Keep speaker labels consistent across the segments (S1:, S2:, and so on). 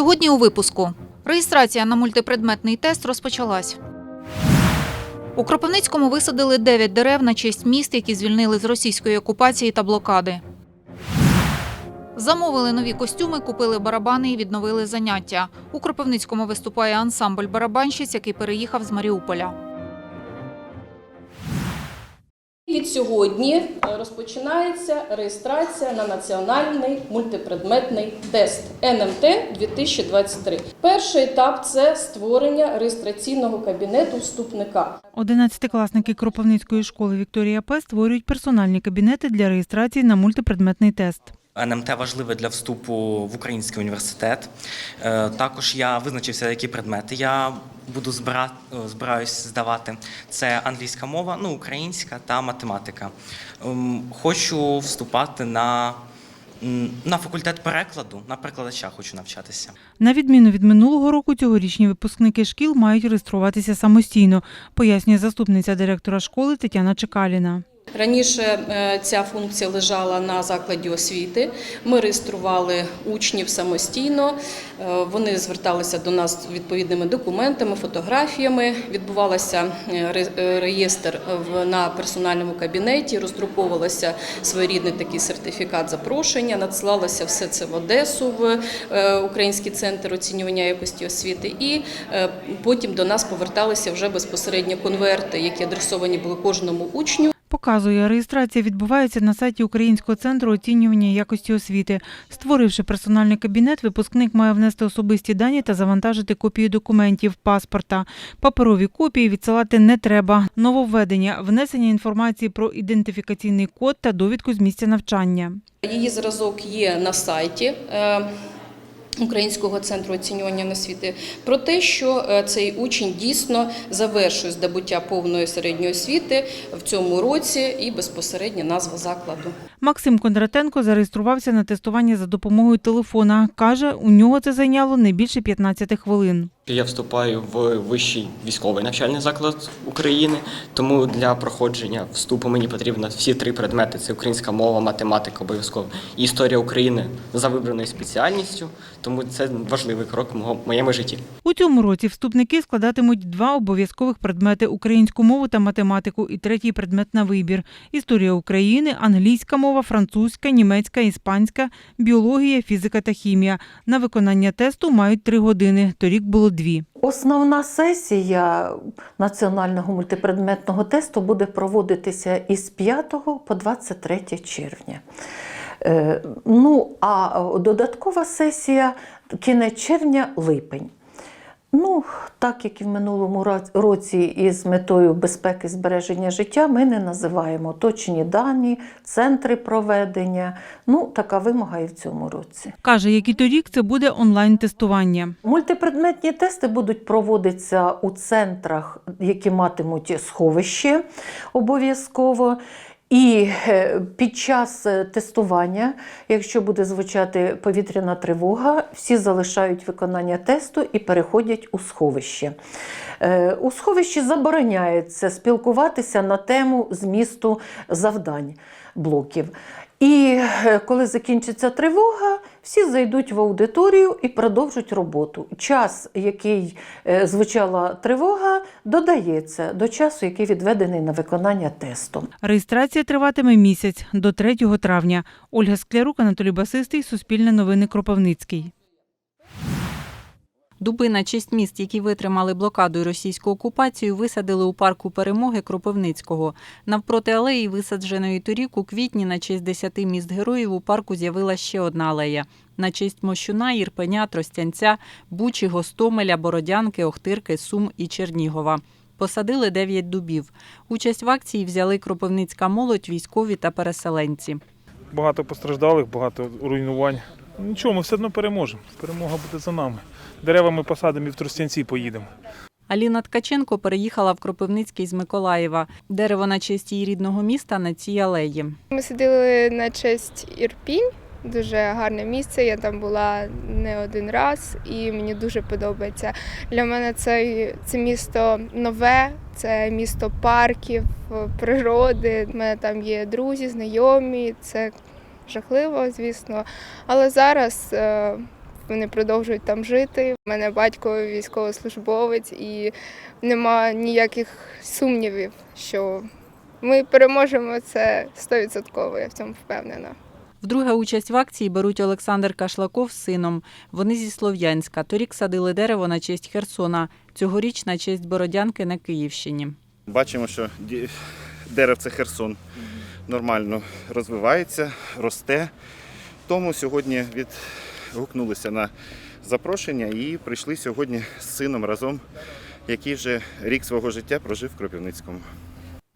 S1: Сьогодні у випуску реєстрація на мультипредметний тест розпочалась. У Кропивницькому висадили 9 дерев на честь міст, які звільнили з російської окупації та блокади. Замовили нові костюми, купили барабани і відновили заняття. У Кропивницькому виступає ансамбль барабанщиць, який переїхав з Маріуполя.
S2: Від сьогодні е, розпочинається реєстрація на національний мультипредметний тест НМТ 2023. Перший етап це створення реєстраційного кабінету вступника.
S3: Одинадцятикласники Кропивницької школи Вікторія П створюють персональні кабінети для реєстрації на мультипредметний тест.
S4: НМТ важливе для вступу в український університет. Е, Також я визначився, які предмети я буду збира... е, збираюсь здавати. Це англійська мова, ну, українська та математика. Ем, Хочу вступати на, на факультет перекладу, на перекладача хочу навчатися.
S3: На відміну від минулого року, цьогорічні випускники шкіл мають реєструватися самостійно, пояснює заступниця директора школи Тетяна Чекаліна.
S2: Раніше е, ця функція лежала на закладі освіти. Ми реєстрували учнів самостійно. Е, Вони зверталися до нас з відповідними документами, фотографіями. Відбувався е, реєстр на персональному кабінеті, роздруковувався своєрідний такий сертифікат запрошення, надсилалося все це в Одесу в Український центр оцінювання якості освіти. І потім до нас поверталися вже безпосередньо конверти, які адресовані були кожному учню.
S3: Показує, реєстрація відбувається на сайті Українського центру оцінювання якості освіти. Створивши персональний кабінет, випускник має внести особисті дані та завантажити копії документів, паспорта. Паперові копії відсилати не треба. Нововведення – внесення інформації про ідентифікаційний код та довідку з місця навчання.
S2: Її зразок є на сайті. Українського центру оцінювання освіти про те, що е, цей учень дійсно завершує здобуття повної середньої освіти в цьому році і безпосередньо назва закладу.
S3: Максим Кондратенко зареєструвався на тестування за допомогою телефона. Каже, у нього це зайняло не більше 15 хвилин.
S5: Я вступаю в вищий військовий навчальний заклад України, тому для проходження вступу мені потрібно всі три предмети: це українська мова, математика обов'язково і історія України за вибраною спеціальністю. Тому це важливий крок в моєму житті.
S3: У цьому році вступники складатимуть два обов'язкових предмети – українську мову та математику і третій предмет на вибір – історія України, англійська мова, французька, німецька, іспанська, біологія, фізика та хімія. На виконання тесту мають три години, торік було дві.
S6: Основна сесія національного мультипредметного тесту буде проводитися із 5 по 23 червня. Е, Ну, а додаткова сесія кінець червня-липень. Ну, так як і в минулому році із метою безпеки збереження життя, ми не називаємо точні дані, центри проведення. Ну, така вимога і в цьому році.
S3: Каже, як і торік, це буде онлайн-тестування.
S6: Мультипредметні тести будуть проводитися у центрах, які матимуть сховище обов'язково. І е, під час е, тестування, якщо буде звучати повітряна тривога, всі залишають виконання тесту і переходять у сховище. Е, У сховищі забороняється спілкуватися на тему змісту завдань блоків. І е, коли закінчиться тривога, всі зайдуть в аудиторію і продовжать роботу. Час, який е, звучала тривога, додається до часу, який відведений на виконання тесту.
S3: Реєстрація триватиме місяць до 3 травня. Ольга Склярук, Анатолій Басистий, Суспільне новини Кропивницький.
S1: Дуби на честь міст, які витримали блокаду і російську окупацію, висадили у парку перемоги Кропивницького. Навпроти алеї, висадженої торік у квітні на честь 10 міст героїв, у парку з'явила ще одна алея. На честь Мощуна, Ірпеня, Тростянця, Бучі, Гостомеля, Бородянки, Охтирки, Сум і Чернігова. Посадили 9 дубів. Участь в акції взяли кропивницька молодь, військові та переселенці.
S7: багато постраждалих, багато руйнувань. Нічого, ми все одно переможемо. Перемога буде за нами. Дерева ми посадимо і в Тростянці поїдемо.
S1: Аліна Ткаченко переїхала в Кропивницький з Миколаєва. Дерево на честь її рідного міста на цій алеї.
S8: Ми сиділи на честь Ірпінь. Дуже гарне місце. Я там була не один раз, і мені дуже подобається. Для мене це, це місто нове, це місто парків, природи. У мене там є друзі, знайомі. Це жахливо, звісно. Але зараз е, вони продовжують там жити. У мене батько військовослужбовець, і нема ніяких сумнівів, що ми переможемо це 100%, я в цьому впевнена.
S1: Вдруге участь в акції беруть Олександр Кашлаков з сином. Вони зі Слов'янська. Торік садили дерево на честь Херсона. Цьогоріч на честь Бородянки на Київщині.
S9: Бачимо, що деревце Херсон нормально розвивається, росте. Тому сьогодні відгукнулися на запрошення і прийшли сьогодні з сином разом, який вже рік свого життя прожив в Кропивницькому.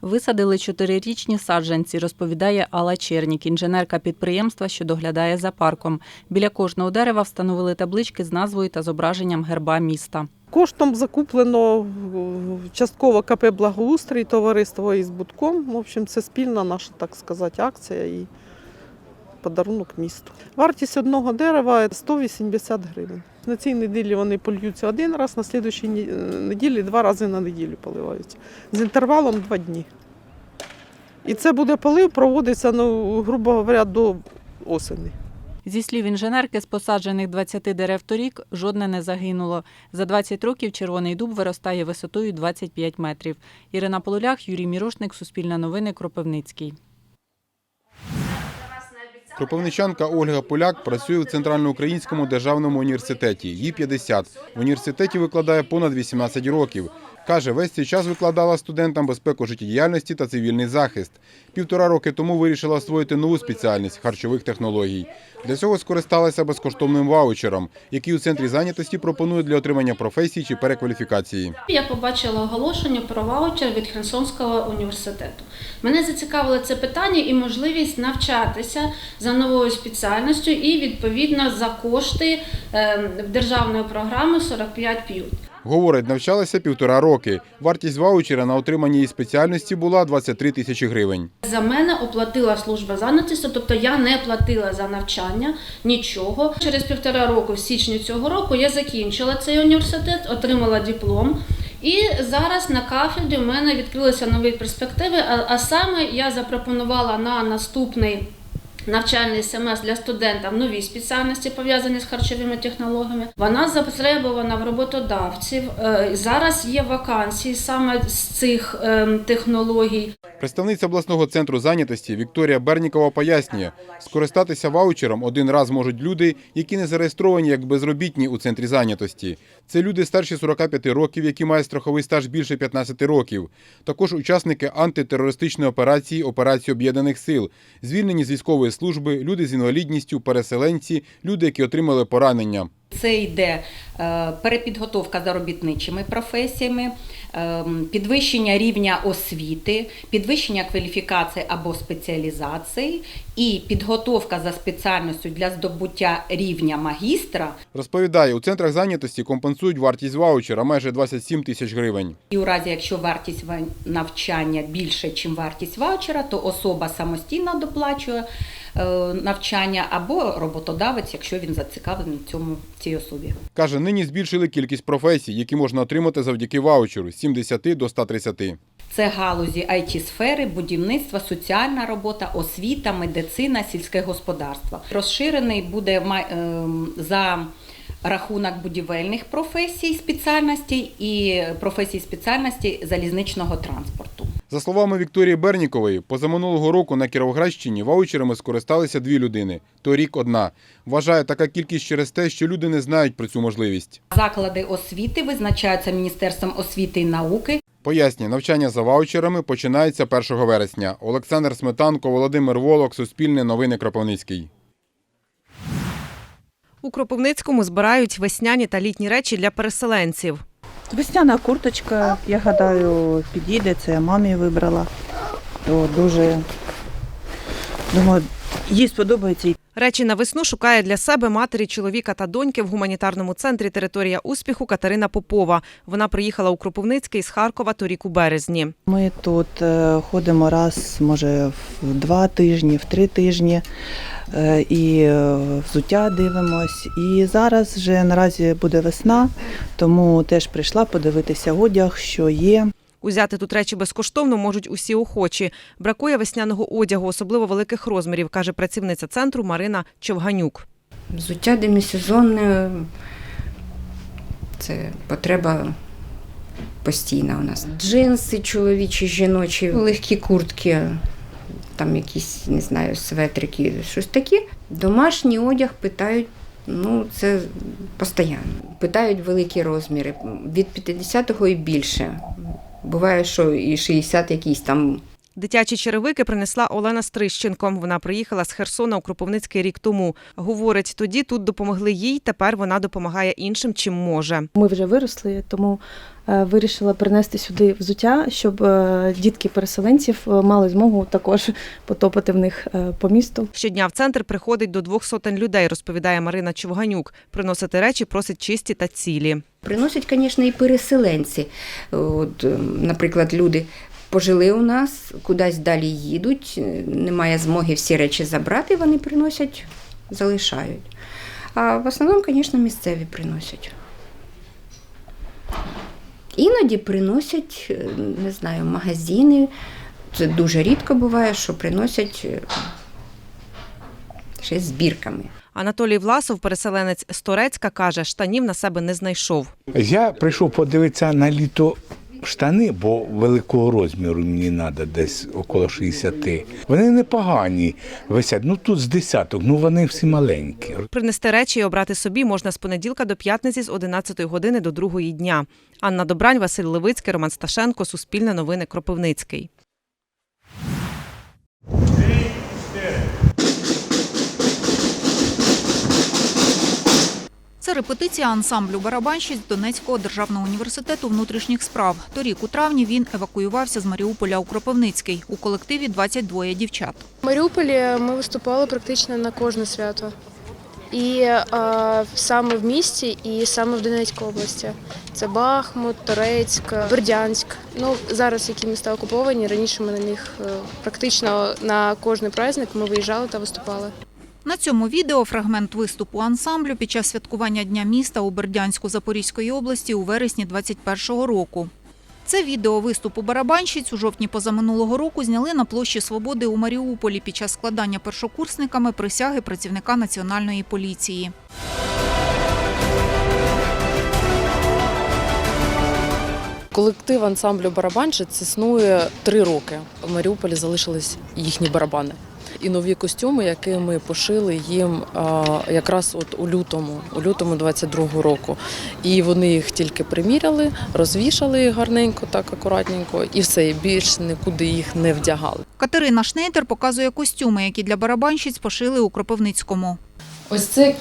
S1: Висадили чотирирічні саджанці, розповідає Алла Чернік, інженерка підприємства, що доглядає за парком. Біля кожного дерева встановили таблички з назвою та зображенням герба міста.
S10: Коштом закуплено частково КП Благоустрій, товариство із будком. В общем, це спільна наша, так сказати, акція і подарунок місту. Вартість одного дерева 180 гривень. На цій неділі вони польються один раз, на слідчій неділі два рази на неділю поливаються. З інтервалом два дні. І це буде полив, проводиться, ну, грубо говоря, до осені.
S1: Зі слів інженерки, з посаджених 20 дерев торік жодне не загинуло. За 20 років червоний дуб виростає висотою 25 метрів. Ірина Полулях, Юрій Мірошник, Суспільне новини, Кропивницький.
S11: Кропивничанка Ольга Поляк працює в Центральноукраїнському державному університеті. Їй 50. В університеті викладає понад 18 років. Каже, весь цей час викладала студентам безпеку життєдіяльності та цивільний захист. Півтора роки тому вирішила освоїти нову спеціальність харчових технологій. Для цього скористалася безкоштовним ваучером, який у центрі зайнятості пропонують для отримання професії чи перекваліфікації.
S12: Я побачила оголошення про ваучер від Херсонського університету. Мене зацікавило це питання і можливість навчатися за новою спеціальністю і відповідно за кошти е, державної програми 45
S11: Говорить, навчалася півтора роки. Вартість ваучера на отримання її спеціальності була 23 тисячі гривень.
S12: За мене оплатила служба зайнятості, тобто я не платила за навчання нічого. Через півтора року, в січні цього року, я закінчила цей університет, отримала диплом. І зараз на кафедрі в мене відкрилися нові перспективи. А, а саме я запропонувала на наступний навчальний семестр для студентів нові спеціальності пов'язані з харчовими технологіями. Вона затребувана в роботодавців. Е, Зараз є вакансії саме з цих ем, технологій.
S11: Представниця обласного центру зайнятості Вікторія Бернікова пояснює, скористатися ваучером один раз можуть люди, які не зареєстровані як безробітні у центрі зайнятості. Це люди старші 45 років, які мають страховий стаж більше 15 років. Також учасники антитерористичної операції Операції Об'єднаних сил, звільнені з військової служби, люди з інвалідністю, переселенці, люди, які отримали поранення.
S13: Це йде е, перепідготовка за робітничими професіями, е, підвищення рівня освіти, підвищення кваліфікації або спеціалізації і підготовка за спеціальністю для здобуття рівня магістра.
S11: Розповідає, у центрах зайнятості компенсують вартість ваучера майже 27 тисяч гривень.
S13: І у разі, якщо вартість ва- навчання більше, ніж вартість ваучера, то особа самостійно доплачує навчання або роботодавець, якщо він зацікавлений в цьому цій особі.
S11: Каже, нині збільшили кількість професій, які можна отримати завдяки ваучеру з 70 до 130.
S13: Це галузі it сфери будівництва, соціальна робота, освіта, медицина, сільське господарство. Розширений буде ем, за рахунок будівельних професій спеціальностей і професій спеціальності залізничного транспорту.
S11: За словами Вікторії Бернікової, позаминулого року на Кіровоградщині ваучерами скористалися дві людини, торік одна. Вважає така кількість через те, що люди не знають про цю можливість.
S13: Заклади освіти визначаються Міністерством освіти і науки.
S11: Пояснює, навчання за ваучерами починається 1 вересня. Олександр Сметанко, Володимир Волок, Суспільне новини Кропивницький.
S14: У Кропивницькому збирають весняні та літні речі для переселенців.
S15: Весняна курточка, я гадаю, підійде, це я мамі вибрала. То дуже думаю, їй сподобається.
S14: Речі на весну шукає для себе матері, чоловіка та доньки в гуманітарному центрі Територія успіху Катерина Попова. Вона приїхала у Кропивницький з Харкова торік у березні.
S15: Ми тут е, ходимо раз, може, в два тижні, в три тижні. Е, І е, взуття дивимось. І зараз вже наразі буде весна, тому теж прийшла подивитися одяг, що є.
S14: Узяти тут речі безкоштовно можуть усі охочі. Бракує весняного одягу, особливо великих розмірів, каже працівниця центру Марина Човганюк.
S16: Взуття демісезонне це потреба постійна у нас. Джинси чоловічі, жіночі, легкі куртки, там якісь, не знаю, светрики, щось таке. Домашній одяг питають, ну це постійно. Питають великі розміри, від 50-го і більше. Буває, що і 60 якісь там
S14: Дитячі черевики принесла Олена Стрищенко. Вона приїхала з Херсона у Кропивницький рік тому. Говорить, тоді тут допомогли їй. Тепер вона допомагає іншим, чим може.
S17: Ми вже виросли, тому вирішила принести сюди взуття, щоб е, дітки переселенців е, мали змогу також потопати в них е, по місту.
S14: Щодня в центр приходить до двох сотень людей, розповідає Марина Човганюк. Приносити речі просить чисті та цілі.
S16: Приносять, звісно, і переселенці. От, ем, наприклад, люди пожили у нас, кудись далі їдуть, е, немає змоги всі речі забрати, вони приносять, залишають. А в основному, звісно, місцеві приносять. Іноді приносять, е, не знаю, магазини. Це дуже рідко буває, що приносять е, ще збірками.
S14: Анатолій Власов, переселенець з Торецька, каже, штанів на себе не знайшов.
S18: Я прийшов подивитися на літо штани, бо великого розміру мені треба десь около 60. Вони непогані висять. Ну тут з десяток, ну вони всі маленькі.
S14: Принести речі і обрати собі можна з понеділка до п'ятниці з 11 години до 2 дня. Анна Добрань, Василь Левицький, Роман Сташенко, Суспільне новини Кропивницький.
S1: Це репетиція ансамблю барабанщиць Донецького державного університету внутрішніх справ. Торік у травні він евакуювався з Маріуполя у Кропивницький. У колективі 22 дівчат.
S19: В Маріуполі ми виступали практично на кожне свято. І е, саме в місті, і саме в Донецькій області. Це Бахмут, Торецьк, Бердянськ. Ну зараз які міста окуповані. Раніше ми на них е, практично на кожний праздник ми виїжджали та виступали.
S1: На цьому відео фрагмент виступу ансамблю під час святкування Дня міста у Бердянську Запорізької області у вересні 21-го року. Це відео виступу барабанщиць у жовтні позаминулого року зняли на площі Свободи у Маріуполі під час складання першокурсниками присяги працівника національної поліції.
S2: Колектив ансамблю барабанщиць існує три роки. В Маріуполі залишились їхні барабани. І нові костюми, які ми пошили їм якраз от у лютому, у лютому 22-го року. І вони їх тільки приміряли, розвішали їх гарненько, так акуратненько, і все, і більше нікуди їх не вдягали.
S1: Катерина Шнейдер показує костюми, які для барабанщиць пошили у Кропивницькому.
S2: Ось це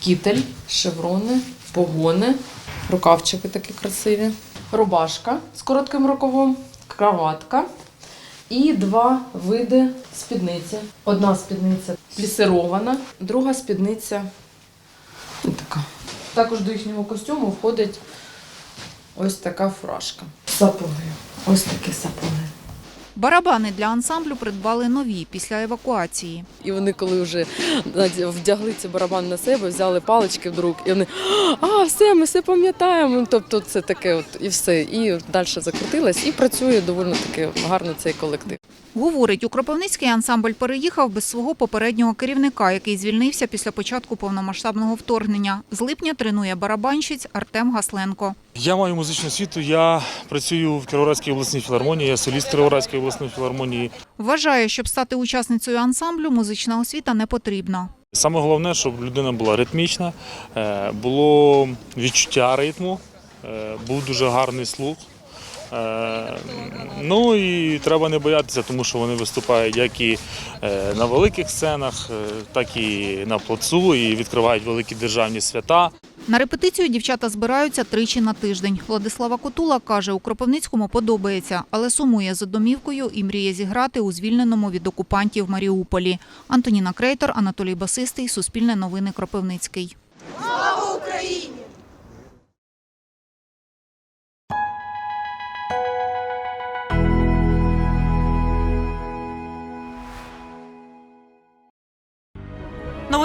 S2: кітель, шеврони, погони, рукавчики такі красиві, рубашка з коротким рукавом, краватка і два види спідниці. Одна спідниця плісирована, друга спідниця така. Також до їхнього костюму входить ось така фуражка. Сапоги. Ось такі сапоги.
S1: Барабани для ансамблю придбали нові після евакуації.
S2: І вони, коли вже вдягли ці барабан на себе, взяли палички в рук, і вони а, все, ми все пам'ятаємо. Тобто це таке, от і все. І далі закрутилось, і працює доволі таки гарно цей колектив.
S1: Говорить, у Кропивницький ансамбль переїхав без свого попереднього керівника, який звільнився після початку повномасштабного вторгнення. З липня тренує барабанщиць Артем Гасленко.
S7: Я маю музичну освіту, я працюю в Кіровоградській обласній філармонії, я соліст Кіровоградської обласної філармонії.
S1: Вважає, щоб стати учасницею ансамблю, музична освіта не потрібна.
S7: Саме головне, щоб людина була ритмічна, е, було відчуття ритму, е, був дуже гарний слух. Е, Ну і треба не боятися, тому що вони виступають як і е, на великих сценах, е, так і на плацу, і відкривають великі державні свята.
S1: На репетицію дівчата збираються тричі на тиждень. Владислава Котула каже, у Кропивницькому подобається, але сумує за домівкою і мріє зіграти у звільненому від окупантів Маріуполі. Антоніна Крейтор, Анатолій Басистий, Суспільне новини Кропивницький.